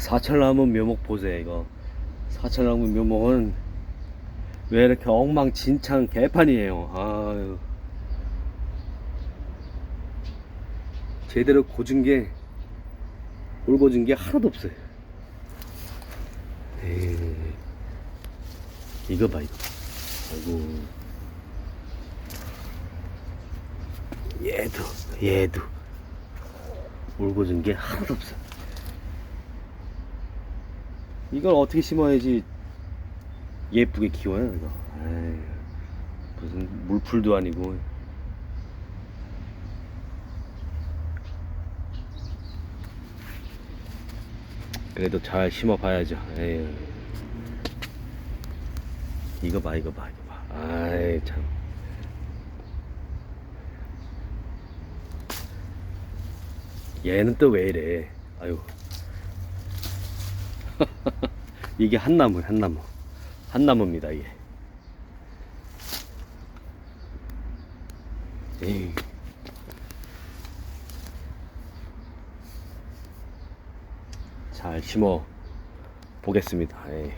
사철나무 묘목 보세요 이거. 사철나무 묘목은 왜 이렇게 엉망진창 개판이에요? 아유. 제대로 고진 게 올고진 게 하나도 없어요. 에이, 이거 봐 이거. 아이고. 얘도 얘도. 올고진 게 하나도 없어 이걸 어떻게 심어야지 예쁘게 키워요 이거? 에이, 무슨 물풀도 아니고. 그래도 잘 심어 봐야죠. 에이. 이거 봐 이거 봐 이거 봐. 아이 참. 얘는 또 왜 이래? 아유 이게 한나무 한나무 한나무입니다 이게 에이. 잘 심어 보겠습니다 에이.